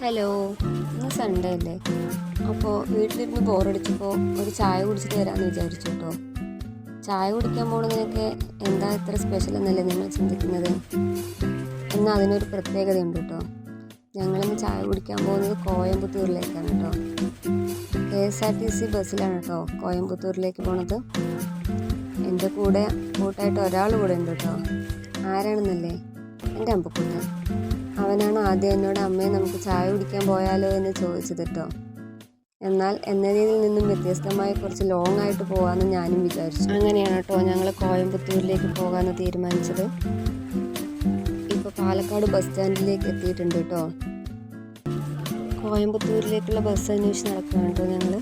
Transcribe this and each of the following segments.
Hello ഇന്ന് Sunday അല്ലേ? അപ്പോൾ വീട്ടിലിരുന്ന് ബോറടിച്ചപ്പോൾ ഒരു ചായ കുടിച്ചിട്ട് വരാമെന്ന് വിചാരിച്ചു കേട്ടോ ചായ കുടിക്കാൻ പോകുന്നതിനൊക്കെ എന്താ ഇത്ര സ്പെഷ്യൽ എന്നല്ലേ നിങ്ങൾ ചിന്തിക്കുന്നത്? എന്നാൽ അതിനൊരു പ്രത്യേകതയുണ്ട് കേട്ടോ ഞങ്ങളിന്ന് ചായ കുടിക്കാൻ പോകുന്നത് കോയമ്പത്തൂരിലേക്കാണ് കേട്ടോ K S R T C ബസ്സിലാണ് കേട്ടോ കോയമ്പത്തൂരിലേക്ക് പോണത്. എന്റെ കൂടെ കൂട്ടായിട്ട് ഒരാൾ കൂടെ ഉണ്ട് കേട്ടോ ആരാണെന്നല്ലേ? എന്റെ അമ്പക്കുട്ടൻ. അവനാണ് ആദ്യം എന്നോട് അമ്മയെ നമുക്ക് ചായ കുടിക്കാൻ പോയാലോ? എന്ന് ചോദിച്ചത് കേട്ടോ. എന്നാൽ എന്നതിൽ നിന്നും വ്യത്യസ്തമായി കുറച്ച് ലോങ് ആയിട്ട് പോകാമെന്ന് ഞാനും വിചാരിച്ചു. അങ്ങനെയാണ് കേട്ടോ ഞങ്ങൾ കോയമ്പത്തൂരിലേക്ക് പോകാമെന്ന് തീരുമാനിച്ചത്. ഇപ്പോൾ പാലക്കാട് ബസ് സ്റ്റാൻഡിലേക്ക് എത്തിയിട്ടുണ്ട് കേട്ടോ. കോയമ്പത്തൂരിലേക്കുള്ള ബസ് അന്വേഷിച്ച് നടക്കുകയാണ് കേട്ടോ ഞങ്ങൾ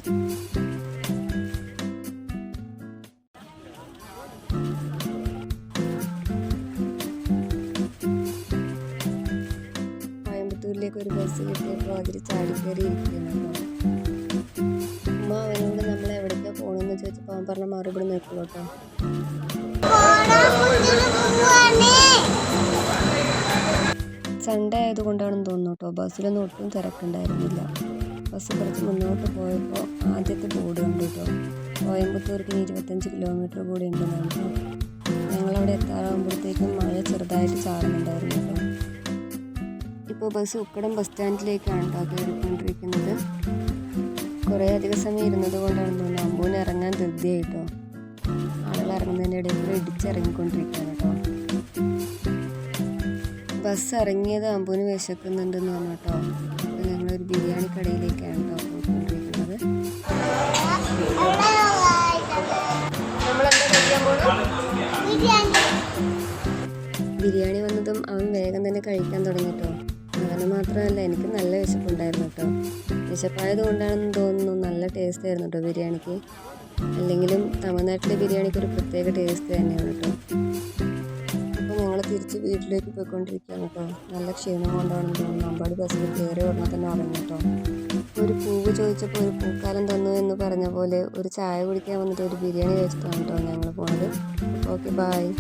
കോയമ്പത്തൂരിലേക്ക് ഒരു ബസ് കിട്ടിയപ്പോൾ അതിൽ ചാടി കയറി ഇരിക്കുന്നു അമ്മ അവനോട് നമ്മൾ എവിടേക്ക് പോകണമെന്ന് ചോദിച്ചപ്പോൾ അവൻ പറഞ്ഞ മറുപടി നിൽക്കും കേട്ടോ സൺഡേ ആയതുകൊണ്ടാണെന്ന് തോന്നുന്നു കേട്ടോ ബസ്സിലൊന്നും ഒട്ടും തിരക്കുണ്ടായിരുന്നില്ല. ബസ് കുറച്ച് മുന്നോട്ട് പോയപ്പോൾ ആദ്യത്തെ ബോർഡ് ഉണ്ട് കേട്ടോ കോയമ്പത്തൂർക്ക് ഇരുപത്തഞ്ച് കിലോമീറ്റർ കൂടി ഉണ്ടെന്നാണ് ഞങ്ങളവിടെ എത്താറാകുമ്പോഴത്തേക്കും മഴ ചെറുതായിട്ട് ചാറുന്നുണ്ടായിരുന്നു. ഇപ്പോൾ ബസ് ഉക്കടം ബസ് സ്റ്റാൻഡിലേക്കാണ് കേട്ടോ കയറിക്കൊണ്ടിരിക്കുന്നത്. കുറേ അധിക സമയം ഇരുന്നത് തോന്നുന്നു. അമ്പൂന് ഇറങ്ങാൻ ധൃതിയായിട്ടോ. ആളുകൾ ഇറങ്ങുന്നതിന്റെ ഇടയിൽ കൂടെ ഇടിച്ചിറങ്ങിക്കൊണ്ടിരിക്കുകയാണ് കേട്ടോ. ബസ് ഇറങ്ങിയത് അമ്പൂന് വിശക്കുന്നുണ്ടെന്ന് പറഞ്ഞു കേട്ടോ. അപ്പോൾ ഞങ്ങളൊരു ബിരിയാണി കടയിലേക്കാണ് കേട്ടോ പോയിക്കൊണ്ടിരിക്കുന്നത്. നമ്മളെന്താ കഴിക്കാൻ പോകുന്നത് ബിരിയാണി. വന്നതും അവൻ വേഗം തന്നെ കഴിക്കാൻ തുടങ്ങി അവന് മാത്രമല്ല എനിക്ക് നല്ല വിശപ്പുണ്ടായിരുന്നു കേട്ടോ. വിശപ്പായത് കൊണ്ടാണെന്ന് തോന്നുന്നു നല്ല ടേസ്റ്റ് ആയിരുന്നു കേട്ടോ ബിരിയാണിക്ക്. അല്ലെങ്കിലും തമിഴ്നാട്ടിലെ ബിരിയാണിക്ക് ഒരു പ്രത്യേക ടേസ്റ്റ് തന്നെയാണ് കേട്ടോ. അപ്പോൾ ഞങ്ങൾ തിരിച്ച് വീട്ടിലേക്ക് പോയിക്കൊണ്ടിരിക്കുകയാണ് കേട്ടോ. നല്ല ക്ഷീണം കൊണ്ടാണെന്ന് തോന്നുന്നു. അമ്പാടി ബസ്സിൽ കയറി ഉടനെ തന്നെ ഉറങ്ങി കേട്ടോ. ഒരു പൂവ് ചോദിച്ചപ്പോൾ ഒരു പൂക്കാലം തന്നു എന്ന് പറഞ്ഞ പോലെ ഒരു ചായ കുടിക്കാൻ വന്നിട്ട് ഒരു ബിരിയാണി കഴിച്ചിട്ടാണ് കേട്ടോ ഞങ്ങൾ പോണത്. Okay bye